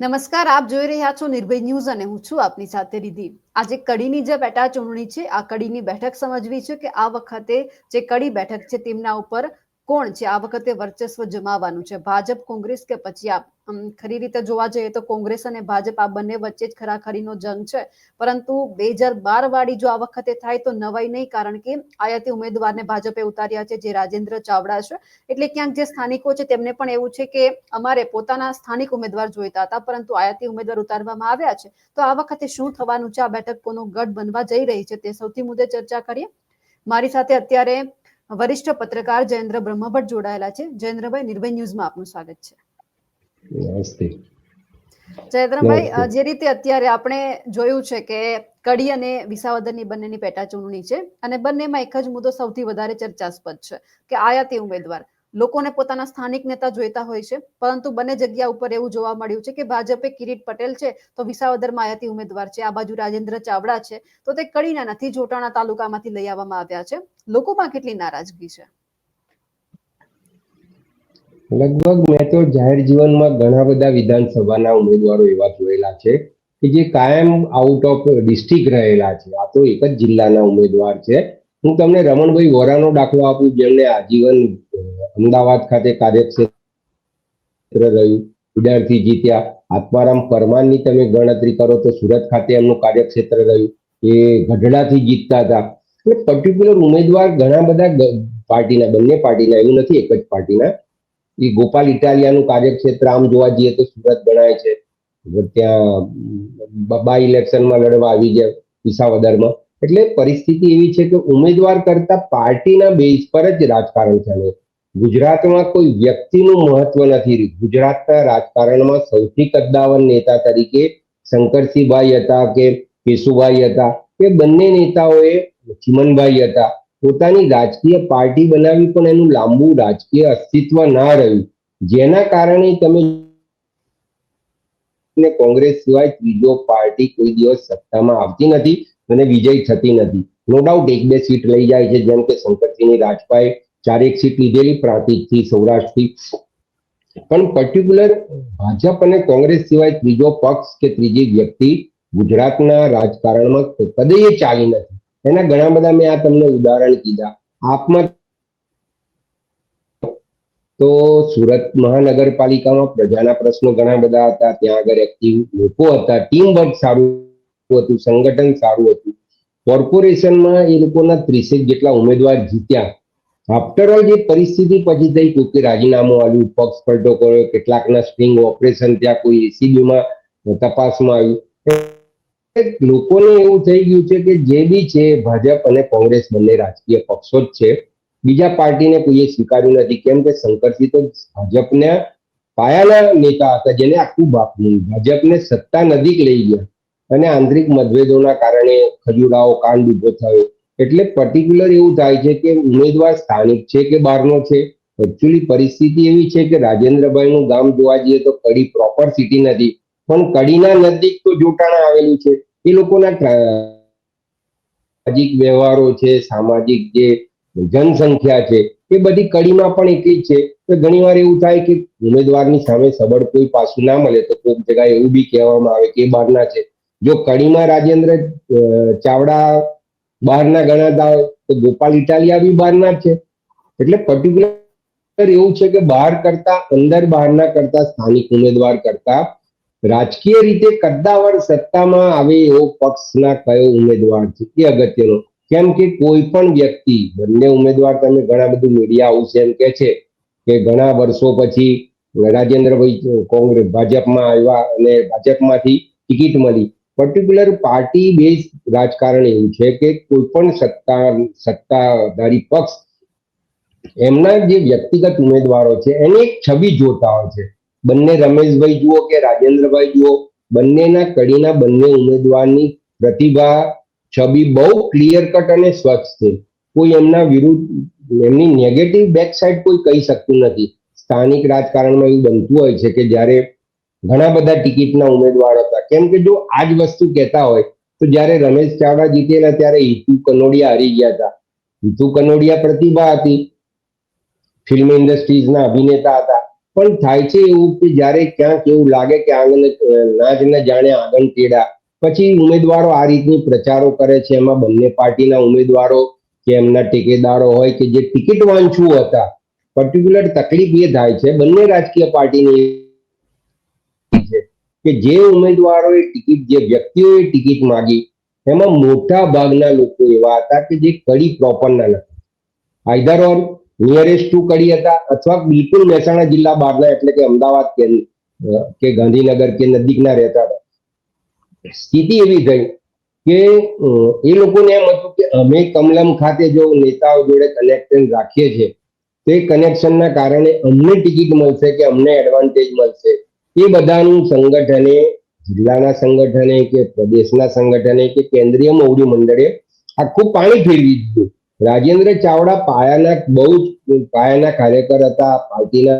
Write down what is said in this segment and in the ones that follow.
નમસ્કાર, આપ જોઈ રહ્યા છો નિર્ભય ન્યૂઝ અને હું છું આપની સાથે રીધિ. આજે કડીની જે પેટા ચૂંટણી છે, આ કડીની બેઠક સમજવી છે કે આ વખતે જે કડી બેઠક છે, તેમના ઉપર કોણ છે? આ વખતે વર્ચસ્વ જમાવવાનું છે. ભાજપ, કોંગ્રેસ કે પછી આપ? ખરી રીતે જોવા જઈએ તો કોંગ્રેસ અને ભાજપ આ બંને વચ્ચે જ ખરાખરીનો જંગ છે. પરંતુ બે હજાર બાર વાળી જો આ વખતે થાય તો નવાઈ નહીં, કારણ કે આયાતી ઉમેદવારને ભાજપે ઉતાર્યા છે, જે રાજેન્દ્ર ચાવડા છે. એટલે ક્યાંક જે સ્થાનિકો છે તેમને પણ એવું છે કે અમારે પોતાના સ્થાનિક ઉમેદવાર જોઈતા હતા, પરંતુ આયાતી ઉમેદવાર ઉતારવામાં આવ્યા છે. તો આ વખતે શું થવાનું છે? આ બેઠક કોનો ગઢ બનવા જઈ રહી છે તે સૌથી મુદ્દે ચર્ચા કરીએ. મારી સાથે અત્યારે વરિષ્ઠ પત્રકાર જયેન્દ્ર બ્રહ્મભટ્ટ જોડાયેલા છે. જયેન્દ્રભાઈ નિર્ભય ન્યૂઝમાં આપનું સ્વાગત છે. નમસ્તે. જયેન્દ્રભાઈ જે રીતે અત્યારે આપણે જોયું છે કે કડી અને વિસાવદરની બંનેની પેટા ચૂંટણી છે અને બંનેમાં એક જ મુદ્દો સૌથી વધારે ચર્ચાસ્પદ છે કે આયાતી ઉમેદવાર. લોકોને પોતાના સ્થાનિક નેતા જોઈતા હોય છે. પરંતુ બંને જગ્યા ઉપર એવું જોવા મળ્યું છે કે ભાજપે કિરીટ પટેલ છે તો વિસાવદરમાં આયાતી ઉમેદવાર છે. આ બાજુ રાજેન્દ્ર ચાવડા છે તો તે કડીના નથી, જોટાણા તાલુકામાંથી લઈ આવવામાં આવ્યા છે. લોકોમાં કેટલી નારાજગી છે? લગભગ મેં તો જાહેર જીવનમાં ઘણા બધા વિધાનસભાના ઉમેદવારો એવા જોયેલા છે કે જે કાયમ આઉટ ઓફ ડિસ્ટ્રિક્ટ રહેલા છે. આ તો એક જ જિલ્લાના ઉમેદવાર છે. હું તમને રમણભાઈ વોરાનો દાખલો આપું, જેમને આજીવન અમદાવાદ ખાતે કાર્યક્ષેત્ર રહ્યું વિદ્યાર્થી જીત્યા. આત્મારામ પરમારની તમે ગણતરી કરો તો સુરત ખાતે એમનું કાર્યક્ષેત્ર રહ્યું. એ ગઢડાથી જીતતા હતા. એટલે પર્ટિક્યુલર ઉમેદવાર ઘણા બધા પાર્ટીના, બંને પાર્ટીના, એવું નથી, એક જ પાર્ટીના. એ ગોપાલ ઇટાલિયાનું કાર્યક્ષેત્ર આમ જોવા જઈએ તો સુરત ગણાય છે. ત્યાં બાય ઇલેક્શનમાં લડવા આવી ગયા, વિસાવદરમાં. એટલે પરિસ્થિતિ એવી છે કે ઉમેદવાર કરતા પાર્ટીના બેઝ પર જ રાજકારણ ચાલે. ગુજરાતમાં કોઈ વ્યક્તિનું મહત્વ નથી. ગુજરાતના રાજકારણમાં સૌથી કદ્દાવર નેતા તરીકે શંકરસિંહભાઈ હતા કે કેશુભાઈ હતા એ બંને નેતાઓએ ચિમનભાઈ હતા. પોતાની રાજકીય પાર્ટી બનાવી પણ એનું લાંબુ રાજકીય અસ્તિત્વ ના રહ્યું. જેના કારણે તમે કોંગ્રેસ સિવાય ત્રીજો પાર્ટી કોઈ દિવસ સત્તામાં આવતી નથી. અને વિજય થતી નથી. નો ડાઉટ એક બે સીટ લઈ જાય છે, જેમ કે શંકરસિંહની રાજપાએ ચારેક સીટ લીધેલી પ્રાંતિજથી, સૌરાષ્ટ્રથી. પણ પર્ટિક્યુલર ભાજપ અને કોંગ્રેસ સિવાય ત્રીજો પક્ષ કે ત્રીજી વ્યક્તિ ગુજરાતના રાજકારણમાં કદીય ચાલી નથી. એના ઘણા બધા મેં આ તમને ઉદાહરણ કીધા. આપમાં તો સુરત મહાનગરપાલિકામાં પ્રજાના પ્રશ્નો ઘણા બધા હતા. ત્યાં આગળ એક્ટિવ લોકો હતા ટીમ વર્ક સારું હતું સંગઠન સારું હતું. કોર્પોરેશનમાં એ લોકોના ત્રીસેક જેટલા ઉમેદવાર જીત્યા. આફ્ટર ઓલ જે પરિસ્થિતિ પછી થઈ, કોઈ રાજીનામું આવ્યું પક્ષ પલટો કર્યો, કેટલાકના સ્ટ્રિંગ ઓપરેશન ત્યાં કોઈ એસીબીમાં તપાસમાં આવ્યું. લોકોને એવું થઈ ગયું છે કે જે બી છે, ભાજપ અને કોંગ્રેસ બંને રાજકીય પક્ષો જ છે. બીજા પાર્ટીને કોઈએ સ્વીકાર્યું નથી. કેમ કે શંકરસિંહ તો ભાજપના પાયાના નેતા હતા, જેને આખું બાપ ભાજપને સત્તા નજીક લઈ ગયા. અને આંતરિક મતભેદોના કારણે ખજુરાઓ કાંડ ઊભો થયો. એટલે પર્ટિક્યુલર એવું થાય છે કે ઉમેદવાર સ્થાનિક છે કે બહારનો છે? એકચ્યુઅલી પરિસ્થિતિ એવી છે કે રાજેન્દ્રભાઈનું ગામ જોવા જઈએ તો કડી પ્રોપર સિટી નથી. પણ કડીના નજીક તો જોટાણા આવેલું છે. એ લોકોના સામાજિક વ્યવહારો છે, સામાજિક જે જનસંખ્યા છે, એ બધી કડીમાં પણ એટલી જ છે કે ઘણીવાર એવું થાય કે ઉમેદવારની સામે સબળ કોઈ પાસું ના મળે તો કોઈક જગ્યાએ એવું બી કહેવામાં આવે કે બહારના છે. જો કડીમાં રાજેન્દ્ર ચાવડા બહારના ગણાતા હોય તો ગોપાલ ઇટાલિયા બી બહારના જ છે. એટલે પર્ટિક્યુલર એવું છે કે બહાર કરતા, અંદર બહારના કરતા, સ્થાનિક ઉમેદવાર કરતા, રાજકીય રીતે કદ્દાવર સત્તામાં આવે એવો પક્ષના કયો ઉમેદવાર છે એ અગત્યનો. કેમ કે કોઈ પણ વ્યક્તિ, બંને ઉમેદવાર તમે ઘણા બધું મીડિયા હાઉસ એમ કે છે કે ઘણા વર્ષો પછી રાજેન્દ્રભાઈ કોંગ્રેસ, ભાજપમાં આવ્યા અને ભાજપમાંથી ટિકિટ મળી. પર્ટિક્યુલર પાર્ટી બેઝ રાજકારણ એવું છે કે કોઈ પણ સત્તા, સત્તાધારી પક્ષ એમના જે વ્યક્તિગત ઉમેદવારો છે એની એક છબી જોતા હોય છે. બંને રમેશભાઈ જુઓ કે રાજેન્દ્રભાઈ જુઓ, બંનેના કડીના બંને ઉમેદવારની પ્રતિભા છબી બહુ ક્લિયર કટ અને સ્વચ્છ છે. કોઈ એમના વિરુદ્ધ, એમની નેગેટિવ બેક સાઈડ કોઈ કહી શકતું નથી. સ્થાનિક રાજકારણમાં એવું બનતું હોય છે કે જ્યારે ઘણા બધા ટિકિટના ઉમેદવાર હતા. કેમ કે જો આ જ વસ્તુ કહેતા હોય તો જ્યારે રમેશ ચાવડા જીતેલા ત્યારે હિતુ કનોડિયા હારી ગયા હતા. હિતુ કનોડિયા પ્રતિભા હતી. ફિલ્મ ઇન્ડસ્ટ્રીઝના અભિનેતા હતા. પણ થાય છે એવું કે જ્યારે ક્યાંક એવું લાગે કે આંગણે અ, નાજ ન જાણે આંગણ તેડા પછી ઉમેદવારો આ રીતની પ્રચારો કરે છે. એમાં બંને પાર્ટીના ઉમેદવારો કે એમના ટેકેદારો હોય કે જે ટિકિટ વાંચવું હતા. પર્ટિક્યુલર તકલીફ એ થાય છે. બંને રાજકીય પાર્ટીની કે જે ઉમેદવારોએ ટિકિટ, જે વ્યક્તિઓએ ટિકિટ માંગી, એમાં મોટા ભાગના લોકો એવા હતા કે જે કડી પ્રોપરના નથી either or nearest to Kadi હતા અથવા બિલકુલ મહેસાણા જિલ્લા બહારના, એટલે કે અમદાવાદ કે કે ગાંધીનગર કે નજીકના રહેતા હતા. સ્થિતિ એવી થઈ કે એ લોકોને એમ હતું કે અમે કમલમ ખાતે જો નેતાઓ જોડે કનેક્શન રાખીએ છીએ, તે કનેક્શનના કારણે અમને ટિકિટ મળશે કે અમને એડવાન્ટેજ મળશે. એ બધાનું સંગઠને, જિલ્લાના સંગઠને કે પ્રદેશના સંગઠને કે કેન્દ્રીય મોવડી મંડળે આખું પાણી ફેરવી દીધું. રાજેન્દ્ર ચાવડા પાયાના બહુ જ, પાયાના કાર્યકર હતા, પાર્ટીના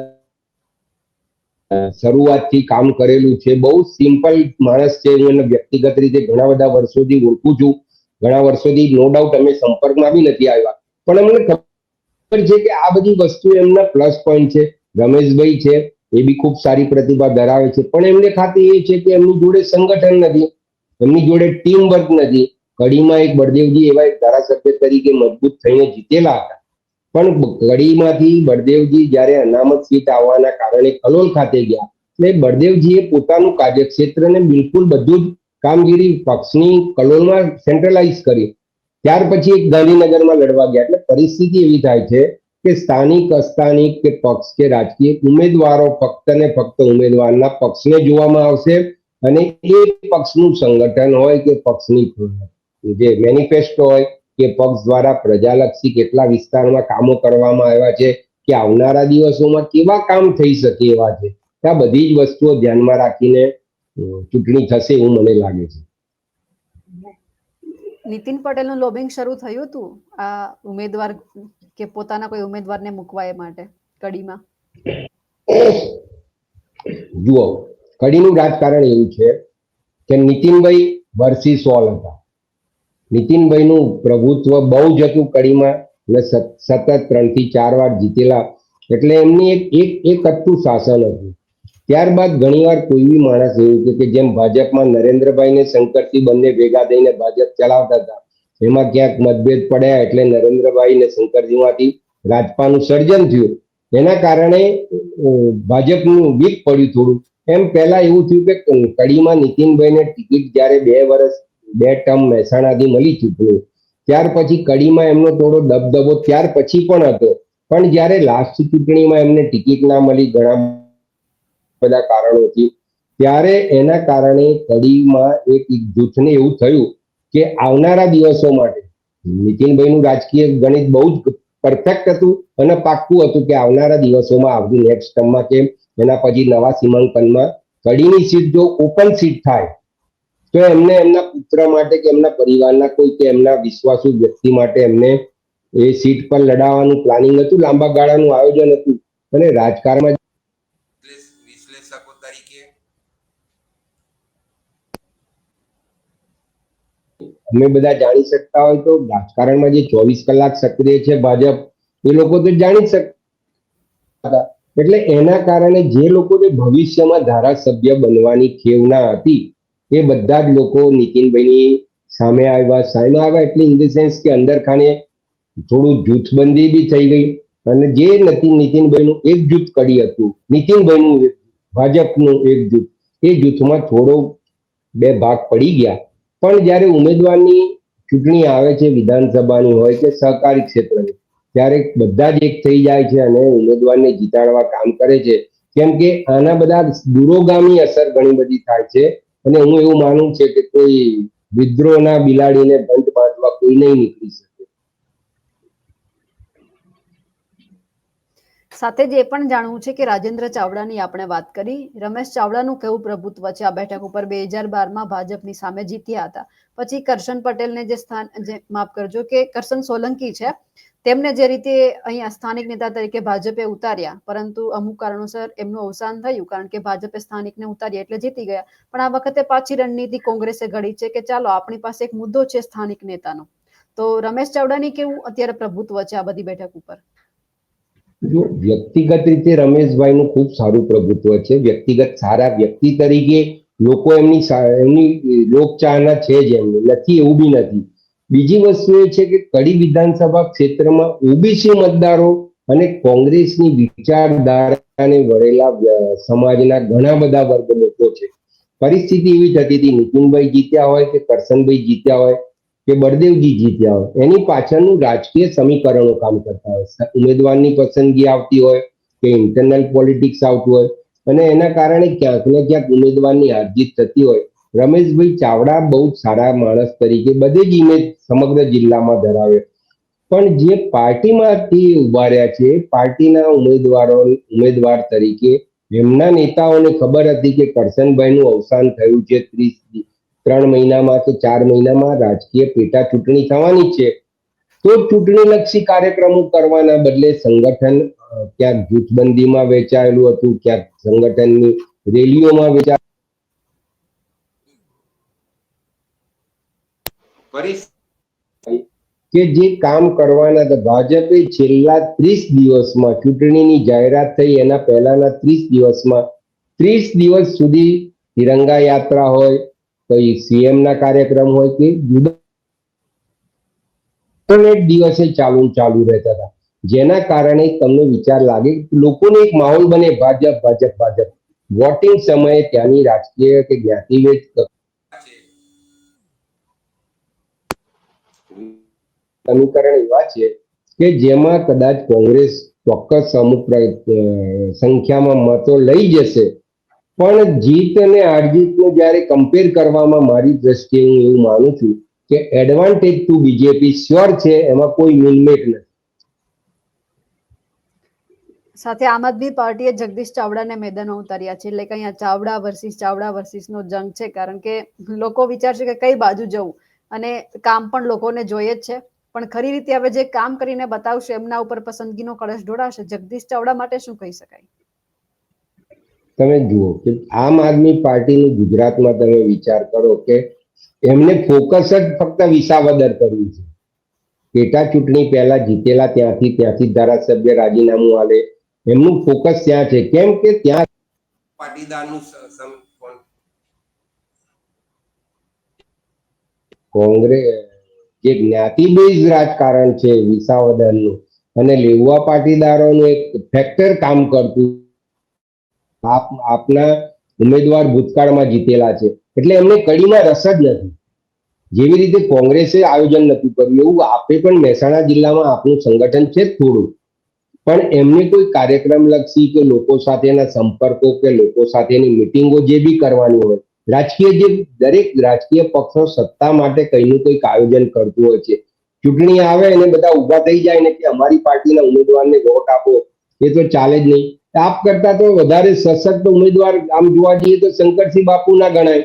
શરૂઆતથી કામ કરેલું છે. બહુ સિમ્પલ માણસ છે, હું એને વ્યક્તિગત રીતે ઘણા બધા વર્ષોથી ઓળખું છું. ઘણા વર્ષોથી નો ડાઉટ અમે સંપર્કમાં બી નથી આવ્યા. પણ અમને ખબર છે કે આ બધી વસ્તુ એમના પ્લસ પોઈન્ટ છે. રમેશભાઈ છે એ બી ખૂબ સારી પ્રતિભા ધરાવે છે. પણ એમને ખાતે એ છે કે એમની જોડે સંગઠન નથી, એમની જોડે ટીમ વર્ક નથી. કડીમાં એક બળદેવજી એવા એક ધારાસભ્ય તરીકે મજબૂત થઈને જીતેલા હતા. પણ કડીમાંથી બળદેવજી જ્યારે અનામત સીટ આવવાના કારણે કલોલ ખાતે ગયા, એટલે બળદેવજીએ પોતાનું કાર્યક્ષેત્રને બિલકુલ બધું જ કામગીરી પક્ષની કલોલમાં સેન્ટ્રલાઇઝ કરી ત્યાર પછી એક ગાંધીનગરમાં લડવા ગયા. એટલે પરિસ્થિતિ એવી થાય છે કે સ્થાનિક, અસ્થાનિક કે પક્ષ કે રાજકીય ઉમેદવારો ફક્ત ને ફક્ત ઉમેદવારના પક્ષને જોવામાં આવશે અને એ પક્ષનું સંગઠન હોય કે પક્ષની જે મેનિફેસ્ટો હોય કે પક્ષ દ્વારા પ્રજાલક્ષી કેટલા વિસ્તારમાં કામો કરવામાં આવ્યા છે કે આવનારા દિવસોમાં કેવા કામ થઈ શકે એવા છે. આ બધી જ વસ્તુઓ ધ્યાનમાં રાખીને ચૂંટણી થશે એવું મને લાગે છે. નીતિન પટેલનું લોબિંગ શરૂ થયું હતું આ ઉમેદવાર કે પોતાના કોઈ ઉમેદવારને મૂકવા એ માટે, કડીમાં? જુઓ, કડીનું રાજકારણ એવું છે કે નીતિનભાઈ વર્સિસ સોલ હતા. નીતિનભાઈનું પ્રભુત્વ બહુ જ હતું કડીમાં અને સતત ત્રણથી ચાર વાર જીતેલા. એટલે એમની એક એક એક હતું શાસન હતું. ત્યારબાદ ઘણીવાર કોઈ બી માણસ એવું કે જેમ ભાજપમાં નરેન્દ્રભાઈ ને શંકરસિંહ બંને ભેગા થઈને ભાજપ ચલાવતા હતા એમાં ક્યાંક મતભેદ પડ્યા એટલે નરેન્દ્રભાઈ ને શંકરજીમાંથી રાજપાનું સર્જન થયું. એના કારણે ભાજપનું વીક પડ્યું થોડું. એમ પહેલા એવું થયું કે કડીમાં નીતિનભાઈને ટિકિટ જ્યારે બે વર્ષ બે ટર્મ મહેસાણાથી મળી ચૂક્યું. ત્યાર પછી કડીમાં એમનો થોડો દબદબો ત્યાર પછી પણ હતો. પણ જ્યારે લાસ્ટ ચૂંટણીમાં એમને ટિકિટ ના મળી ઘણા બધા કારણોથી, ત્યારે એના કારણે કડીમાં એક જૂથને એવું થયું કે આવનારા દિવસો માટે નીતિનભાઈનું રાજકીય ગણિત બહુ જ પરફેક્ટ હતું અને પાક્કું હતું કે આવનારા દિવસોમાં આવતી નેક્સ્ટ ટર્મમાં કે એના પછી નવા સીમાંકનમાં કડીની સીટ જો ઓપન સીટ થાય, તો એમને એમના પુત્ર માટે કે એમના પરિવારના કોઈ કે એમના વિશ્વાસુ વ્યક્તિ માટે એમને એ સીટ પર લડાવવાનું પ્લાનિંગ હતું. લાંબા ગાળાનું આયોજન હતું અને રાજકારણમાં અમે બધા જાણી શકતા હોય તો રાજકારણમાં જે ચોવીસ કલાક સક્રિય છે ભાજપ, એ લોકો તો જાણી શકતા એટલે એના કારણે જે લોકોને ભવિષ્યમાં ધારાસભ્ય બનવાની ખેવના હતી, એ બધા જ લોકો નીતિનભાઈની સામે આવ્યા. સામે આવ્યા એટલે ઇન ધ સેન્સ કે અંદર ખાને થોડું જૂથબંધી બી થઈ ગઈ અને જે નથી નીતિનભાઈનું એક જૂથ કડી હતું, નીતિનભાઈનું ભાજપનું એક જૂથ, એ જૂથમાં થોડો બે ભાગ પડી ગયા. પણ જ્યારે ઉમેદવારની ચૂંટણી આવે છે, વિધાનસભાની હોય કે સહકારી ક્ષેત્રની, ત્યારે બધા જ એક થઈ જાય છે અને ઉમેદવારને જીતાડવા કામ કરે છે. કેમ કે આના બધા દૂરોગામી અસર ઘણી બધી થાય છે અને હું એવું માનું છે કે કોઈ વિદ્રોહના બિલાડીને બંધ બાંધવા કોઈ નહીં નીકળી શકે. સાથે જ એ પણ જાણવું છે કે રાજેન્દ્ર ચાવડાની આપણે વાત કરી. રમેશ ચાવડાનું કેવું પ્રભુત્વ છે? આ બેઠક ઉપર બે હજાર બારમાં ભાજપની સામે જીત્યા હતા. પછી કરશન પટેલને જે સ્થાન, જે માફ કરજો કે કરશન સોલંકી છે, તેમને જે રીતે અહીંયા સ્થાનિક નેતા તરીકે ભાજપે ઉતાર્યા. પરંતુ અમુક કારણોસર એમનું અવસાન થયું કારણ કે ભાજપે સ્થાનિકને ઉતાર્યા એટલે જીતી ગયા. પણ આ વખતે પાછી રણનીતિ કોંગ્રેસે ઘડી છે કે ચાલો, આપણી પાસે એક મુદ્દો છે સ્થાનિક નેતાનો. તો રમેશ ચાવડાની કેવું અત્યારે પ્રભુત્વ છે આ બધી બેઠક ઉપર? જો વ્યક્તિગત રીતે રમેશભાઈનું ખૂબ સારું પ્રભુત્વ છે, વ્યક્તિગત સારા વ્યક્તિ તરીકે લોકો એમની એમની લોકચાહના છે જ એમની, નથી, એવું બી નથી. બીજી વસ્તુ એ છે કે કડી વિધાનસભા ક્ષેત્રમાં ઓબીસી મતદારો અને કોંગ્રેસની વિચારધારાને વળેલા સમાજના ઘણા બધા વર્ગ લોકો છે. પરિસ્થિતિ એવી થતી હતી, નીતિનભાઈ જીત્યા હોય કે કરશનભાઈ જીત્યા હોય કે બળદેવજી જીત્યા હોય. એની પાછળનું રાજકીય સમીકરણો કામ કરતા હોય. ઉમેદવારની પસંદગી આવતી હોય કે ઇન્ટરનલ પોલિટિક્સ આવતું હોય. અને એના કારણે ક્યાંક ને ક્યાંક ઉમેદવારની હારજીત થતી હોય. રમેશભાઈ ચાવડા બહુ સારા માણસ તરીકે બધે જ ઇમેજ સમગ્ર જિલ્લામાં ધરાવે. પણ જે પાર્ટીમાંથી ઊભા રહ્યા છે, પાર્ટીના ઉમેદવારો, ઉમેદવાર તરીકે એમના નેતાઓને ખબર હતી કે કરશનભાઈનું અવસાન થયું છે ત્રીસ ત્રણ મહિનામાં કે ચાર મહિનામાં રાજકીય પેટા ચૂંટણી થવાની છે, તો ચૂંટણીલક્ષી કાર્યક્રમો કરવાના બદલે સંગઠન ક્યાંક જૂથબંધીમાં વેચાયેલું હતું, ક્યાંક સંગઠનની રેલીઓમાં વેચા કે જે કામ કરવાના હતા ભાજપે છેલ્લા ત્રીસ દિવસમાં ચૂંટણીની જાહેરાત થઈ, એના પહેલાના ત્રીસ દિવસમાં ત્રીસ દિવસ સુધી તિરંગા યાત્રા હોય કોઈ સીએમ ના કાર્યક્રમ હોય કે જુદા દિવસે ચાલુ ચાલુ રહેતા હતા. જેના કારણે તમને વિચાર લાગે લોકોને એક માહોલ બને ભાજપ ભાજપ ભાજપ. વોટિંગ સમયે ત્યાંની રાજકીય કે જ્ઞાતિભેદ સમીકરણ એવા છે કે જેમાં કદાચ કોંગ્રેસ ચોક્કસ અમુક સંખ્યામાં મતો લઈ જશે પણ જીત અને હારજીતનું જ્યારે કમ્પેર કરવામાં મારી દ્રષ્ટિએ હું એવું માનું છું કે એડવાન્ટેજ ટુ બીજેપી શ્યોર છે, એમાં કોઈ મિલમેટ નથી. સાથે આમ આદમી પાર્ટીએ જગદીશ ચાવડાને મેદાનમાં ઉતાર્યા છે, એટલે કે અહીંયા ચાવડા વર્સિસ ચાવડા વર્સિસનો જંગ છે, કારણ કે લોકો વિચારશે કે કઈ બાજુ જવું અને કામ પણ લોકોને જોઈએ જ છે. પણ ખરી રીતે હવે જે કામ કરીને બતાવશે, એમના ઉપર પસંદગીનો કળશ ઢોળાશે. જગદીશ ચાવડા માટે શું કહી શકાય? તમે જુઓ કે આમ આદમી પાર્ટીનું ગુજરાતમાં તમે વિચાર કરો કે એમને ફોકસ જ ફક્ત વિસાવદર કર્યું છે. પેટા ચૂંટણી પહેલા જીતેલા ત્યાંથી ત્યાંથી ધારાસભ્ય રાજીનામું આલે. એમનું ફોકસ ત્યાં છે. કેમ કે ત્યાં પાટીદારનું કોંગ્રેસ જે જ્ઞાતિ બેઝ રાજકારણ છે વિસાવદરનું અને લેવા પાટીદારોનું એક ફેક્ટર કામ કરતું આપ, આપના ઉમેદવાર ભૂતકાળમાં જીતેલા છે. એટલે એમને કડીમાં રસ જ નથી. જેવી રીતે કોંગ્રેસે આયોજન નથી કર્યું, એવું આપે પણ મહેસાણા જિલ્લામાં આપનું સંગઠન છે થોડું. પણ એમને કોઈ કાર્યક્રમ લક્ષી કે લોકો સાથેના સંપર્કો કે લોકો સાથેની મિટિંગો જે બી કરવાની હોય, રાજકીય જે દરેક રાજકીય પક્ષો સત્તા માટે કંઈનું કંઈક આયોજન કરતું હોય છે. ચૂંટણી આવે અને બધા ઊભા થઈ જાય ને કે અમારી પાર્ટીના ઉમેદવારને વોટ આપો. એ તો ચાલે જ નહીં. આપ કરતા તો વધારે સશક્ત ઉમેદવાર આમ જોવા જઈએ તો શંકરસિંહ બાપુ ના ગણાય.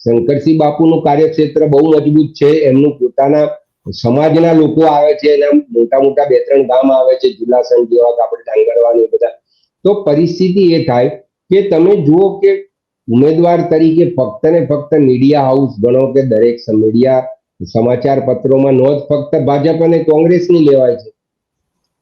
શંકરસિંહ બાપુનું કાર્યક્ષેત્ર બહુ મજબૂત છે. એમનું પોતાના સમાજના લોકો આવે છે એના મોટા મોટા બે ત્રણ ગામ આવે છે જુલાસણ જેવા આપણે ડાંગરવાન બધા. તો પરિસ્થિતિ એ થાય કે તમે જુઓ કે ઉમેદવાર તરીકે ફક્ત ને ફક્ત મીડિયા હાઉસ ગણો કે દરેક મીડિયા સમાચાર પત્રોમાં નોંધ ફક્ત ભાજપ અને કોંગ્રેસની લેવાય છે.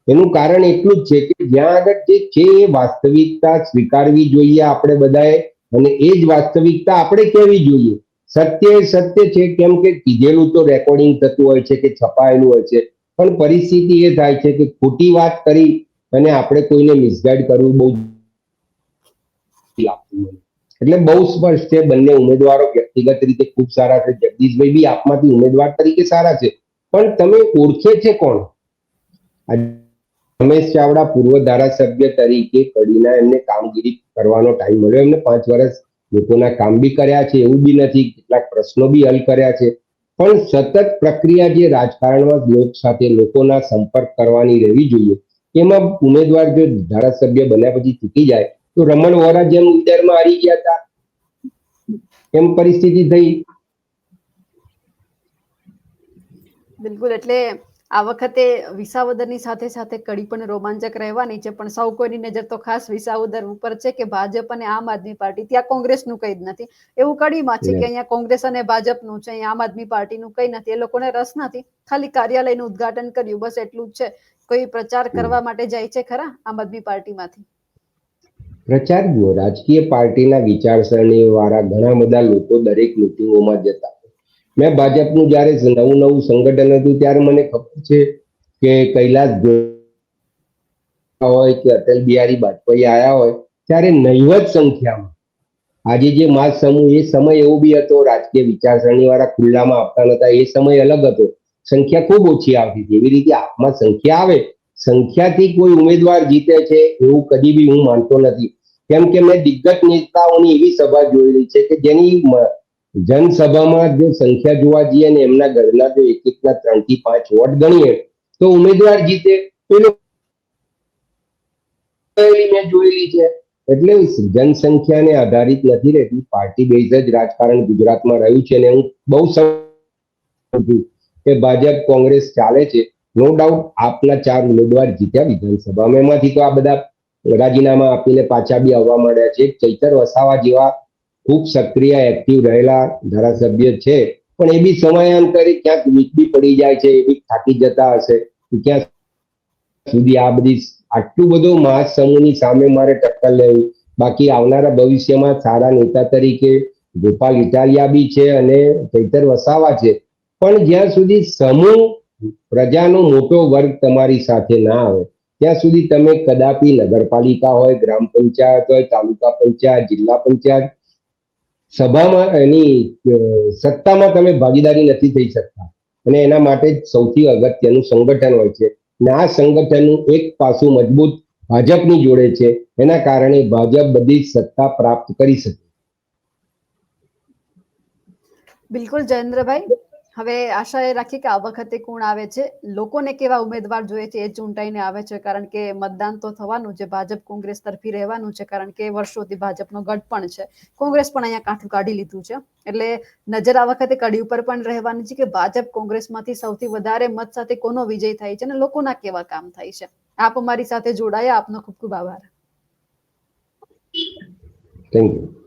એનું કારણ એટલું જ છે કે જ્યાં આગળ જે છે એ વાસ્તવિકતા સ્વીકારવી જોઈએ આપણે બધાએ અને એ જ વાસ્તવિકતા આપણે કહેવી જોઈએ. સત્ય એ સત્ય છે, કેમ કે કીધેલું તો રેકોર્ડિંગ થતું હોય છે કે છપાયેલું હોય છે. પણ પરિસ્થિતિ એ થાય છે કે ખોટી વાત કરી અને આપણે કોઈને મિસગાઈડ કરવું બહુ એટલે બહુ સ્પષ્ટ છે, બંને ઉમેદવારો વ્યક્તિગત રીતે ખૂબ સારા છે. જગદીશભાઈ બી આપમાંથી ઉમેદવાર તરીકે સારા છે. પણ તમે ઓળખે છે કોણ? રમેશ ચાવડા પૂર્વ ધારાસભ્ય તરીકે કડીના એમને કામગીરી કરવાનો ટાઈમ મળ્યો. એમને પાંચ વર્ષ લોકોના કામ બી કર્યા છે, એવું બી નથી. કેટલાક પ્રશ્નો બી હલ કર્યા છે. પણ સતત પ્રક્રિયા જે રાજકારણમાં લોક સાથે લોકોના સંપર્ક કરવાની રહેવી જોઈએ, એમાં ઉમેદવાર જો ધારાસભ્ય બન્યા પછી ચૂકી જાય, તો રમણ વોરા જેમ ઉદયમાં હારી ગયા હતા એમ પરિસ્થિતિ થઈ? બિલકુલ, એટલે આ વખતે વિસાવદરની સાથે સાથે કડી પણ રોમાંચક રહેવાની છે પણ સૌ કોઈની નજર તો ખાસ વિસાવદર ઉપર છે કે ભાજપ અને આમ આદમી પાર્ટી. ત્યાં કોંગ્રેસનું કંઈ જ નથી. એવું કડીમાં છે કે. અહીંયા કોંગ્રેસ અને ભાજપનું છે અહીંયા આમ આદમી પાર્ટીનું કંઈ નથી. એ લોકોને રસ નથી. ખાલી કાર્યાલયનું ઉદ્ઘાટન કર્યું બસ એટલું જ છે. કોઈ પ્રચાર કરવા માટે જાય છે ખરા આમ આદમી પાર્ટીમાંથી? પ્રચાર જુઓ રાજકીય પાર્ટીના વિચારસરણી વાળા ઘણા બધા લોકો દરેક મિટિંગોમાં જતા. મેં ભાજપનું જ્યારે નવું નવું સંગઠન હતું ત્યારે મને ખબર છે કે કૈલાસ હોય કે અટલ બિહારી વાજપેયી આયા હોય ત્યારે નહીવત સંખ્યામાં. આજે જે માસ સમૂહ, એ સમય એવો બી હતો, રાજકીય વિચારસરણી વાળા ખુલ્લામાં આપતા નતા એ સમય અલગ હતો. સંખ્યા ખૂબ ઓછી આવતી હતી. એવી રીતે આપમાં સંખ્યા આવે, સંખ્યાથી કોઈ ઉમેદવાર જીતે છે એવું કદી બી હું માનતો નથી. કેમ કે મેં દિગ્ગજ નેતાઓની એવી સભા જોયેલી છે કે જેની જનસભામાં જો સંખ્યા જોવા જઈએ ને એમના ઘરના જો એક એકના ત્રણથી પાંચ વોટ ગણીએ, તો ઉમેદવાર જીતે. મેં જોયેલી છે. એટલે જનસંખ્યાને આધારિત નથી રહેતી. પાર્ટી બેઝ જ રાજકારણ ગુજરાતમાં રહ્યું છે અને હું બહુ છું કે ભાજપ કોંગ્રેસ ચાલે છે. નો ડાઉટ આપના ચાર ઉમેદવાર જીત્યા વિધાનસભામાં. એમાંથી તો આ બધા રાજીનામા આપીને પાછા બી આવવા માંડ્યા છે. ચૈતર વસાવા જેવા ખૂબ સક્રિય એક્ટિવ રહેલા ધારાસભ્ય છે. પણ એ બી સમયાંતરે ક્યાંક વીક બી પડી જાય છે, એ બી થાકી જતા હશે. ક્યાં સુધી આ બધી આટલું બધું મહાજ સમૂહની સામે મારે ટક્કર લેવી. બાકી આવનારા ભવિષ્યમાં સારા નેતા તરીકે ગોપાલ ઇટાલિયા બી છે અને ચૈતર વસાવા છે. પણ જ્યાં સુધી સમૂહ પ્રજાનો મોટો વર્ગ તમારી સાથે ના આવે, ત્યાં સુધી તમે કદાપી નગરપાલિકા હોય, ગ્રામ પંચાયત હોય, તાલુકા પંચાયત, જિલ્લા પંચાયત સભામાં એની સત્તામાં તમે ભાગીદારી નથી થઈ શકતા. અને એના માટે સૌથી અગત્યનું સંગઠન હોય છે. અને આ સંગઠનનું એક પાસું મજબૂત ભાજપની જોડે છે. એના કારણે ભાજપ બધી સત્તા પ્રાપ્ત કરી શકે. બિલકુલ જયેન્દ્રભાઈ. હવે આશા એ રાખી કે આ વખતે કોણ આવે છે? લોકોને કેવા ઉમેદવાર જોઈએ છે એ ચૂંટાઈને આવે છે? કારણ કે મતદાન તો થવાનું છે, ભાજપ કોંગ્રેસ તરફી રહેવાનું છે, કારણ કે વર્ષોથી ભાજપનો ગઢ પણ છે. કોંગ્રેસ પણ અહીંયા કાંઠું કાઢી લીધું છે. એટલે નજર આ વખતે કડી ઉપર પણ રહેવાની છે કે ભાજપ કોંગ્રેસમાંથી સૌથી વધારે મત સાથે કોનો વિજય થાય છે અને લોકોના કેવા કામ થાય છે? આપ અમારી સાથે જોડાયા. આપનો ખૂબ ખૂબ આભાર. Thank you